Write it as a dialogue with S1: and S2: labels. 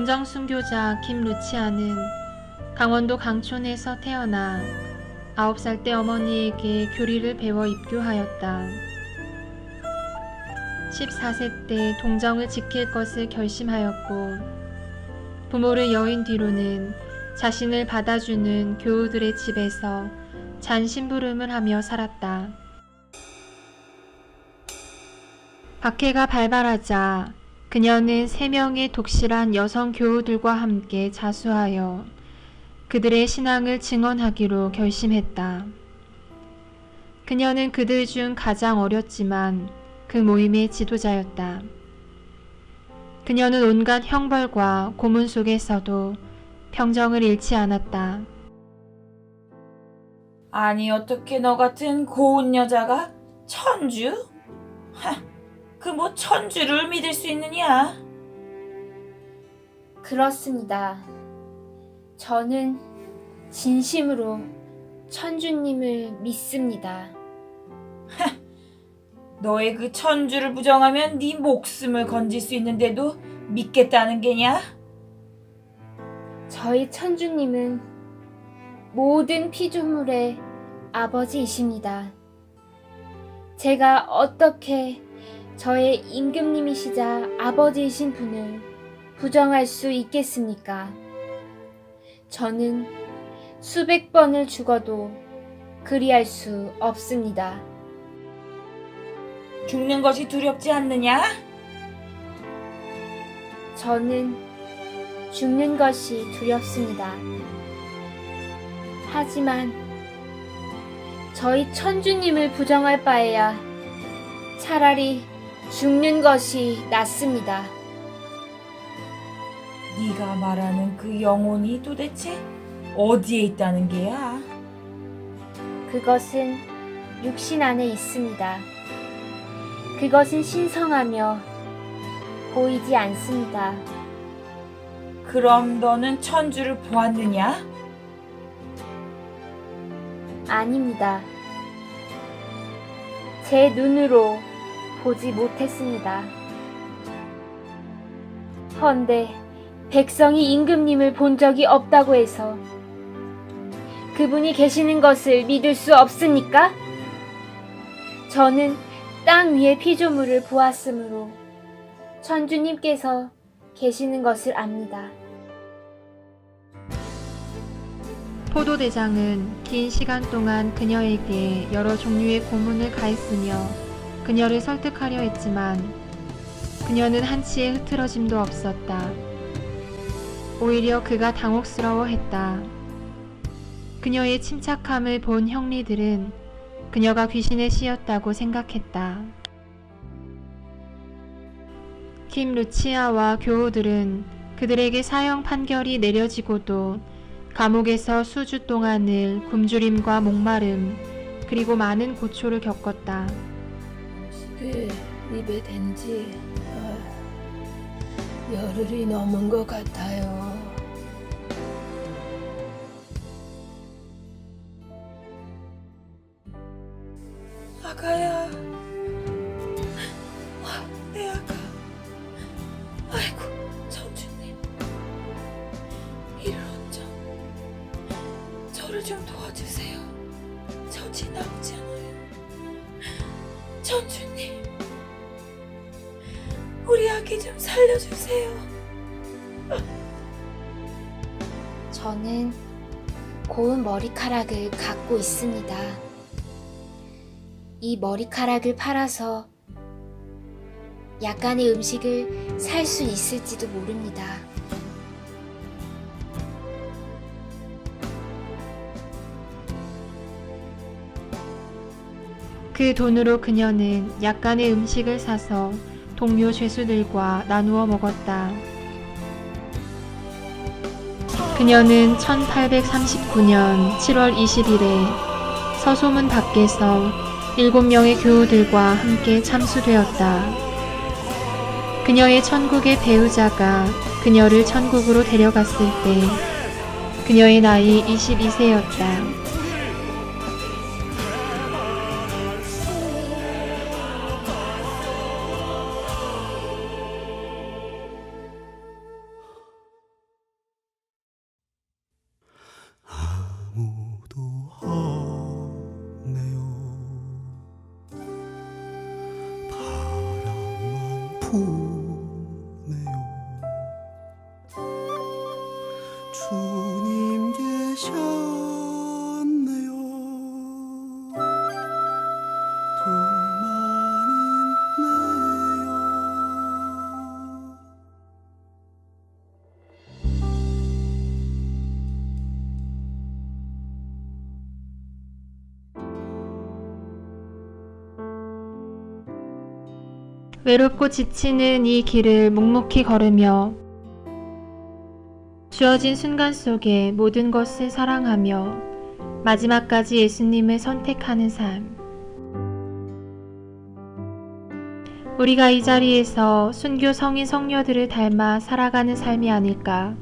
S1: 동정 순교자 김루치아는 강원도 강촌에서 태어나 9살 때 어머니에게 교리를 배워 입교하였다. 14세 때 동정을 지킬 것을 결심하였고 부모를 여인 뒤로는 자신을 받아주는 교우들의 집에서 잔심부름을 하며 살았다. 박해가 발발하자 그녀는 세 명의 독실한 여성 교우들과 함께 자수하여 그들의 신앙을 증언하기로 결심했다. 그녀는 그들 중 가장 어렸지만 그 모임의 지도자였다. 그녀는 온갖 형벌과 고문 속에서도 평정을 잃지 않았다.
S2: 아니 어떻게 너 같은 고운 여자가 천주? 그 뭐 천주를 믿을 수 있느냐?
S3: 그렇습니다. 저는 진심으로 천주님을 믿습니다.
S2: 너의 그 천주를 부정하면 네 목숨을 건질 수 있는데도 믿겠다는 게냐?
S3: 저희 천주님은 모든 피조물의 아버지이십니다. 제가 어떻게 저의 임금님이시자 아버지이신 분을 부정할 수 있겠습니까? 저는 수백 번을 죽어도 그리할 수 없습니다.
S2: 죽는 것이 두렵지 않느냐?
S3: 저는 죽는 것이 두렵습니다. 하지만 저희 천주님을 부정할 바에야 차라리 죽는 것이 낫습니다.
S2: 네가 말하는 그 영혼이 도대체 어디에 있다는 게야?
S3: 그것은 육신 안에 있습니다. 그것은 신성하며 보이지 않습니다.
S2: 그럼 너는 천주를 보았느냐?
S3: 아닙니다. 제 눈으로 보지 못했습니다. 헌데 백성이 임금님을 본 적이 없다고 해서 그분이 계시는 것을 믿을 수 없습니까? 저는 땅 위의 피조물을 보았으므로 천주님께서 계시는 것을 압니다.
S1: 포도대장은 긴 시간 동안 그녀에게 여러 종류의 고문을 가했으며 그녀를 설득하려 했지만 그녀는 한치의 흐트러짐도 없었다. 오히려 그가 당혹스러워했다. 그녀의 침착함을 본 형리들은 그녀가 귀신에 씌였다고 생각했다. 김 루치아와 교우들은 그들에게 사형 판결이 내려지고도 감옥에서 수주 동안을 굶주림과 목마름 그리고 많은 고초를 겪었다.
S4: 그 입에 댄지 아, 열흘이 넘은 것 같아요.
S2: 아가야. 아, 내 아가. 아이고, 천주님. 이런저 저를 좀 도와주세요. 정신 나오지 않아 요. 천주님. 우리 아기 좀 살려주세요.
S3: 저는 고운 머리카락을 갖고 있습니다. 이 머리카락을 팔아서 약간의 음식을 살 수 있을지도 모릅니다.
S1: 그 돈으로 그녀는 약간의 음식을 사서 동료 죄수들과 나누어 먹었다. 그녀는 1839년 7월 20일에 서소문 밖에서 7명의 교우들과 함께 참수되었다. 그녀의 천국의 배우자가 그녀를 천국으로 데려갔을 때 그녀의 나이 22세였다. 외롭고 지치는 이 길을 묵묵히 걸으며 주어진 순간 속에 모든 것을 사랑하며 마지막까지 예수님을 선택하는 삶. 우리가 이 자리에서 순교 성인 성녀들을 닮아 살아가는 삶이 아닐까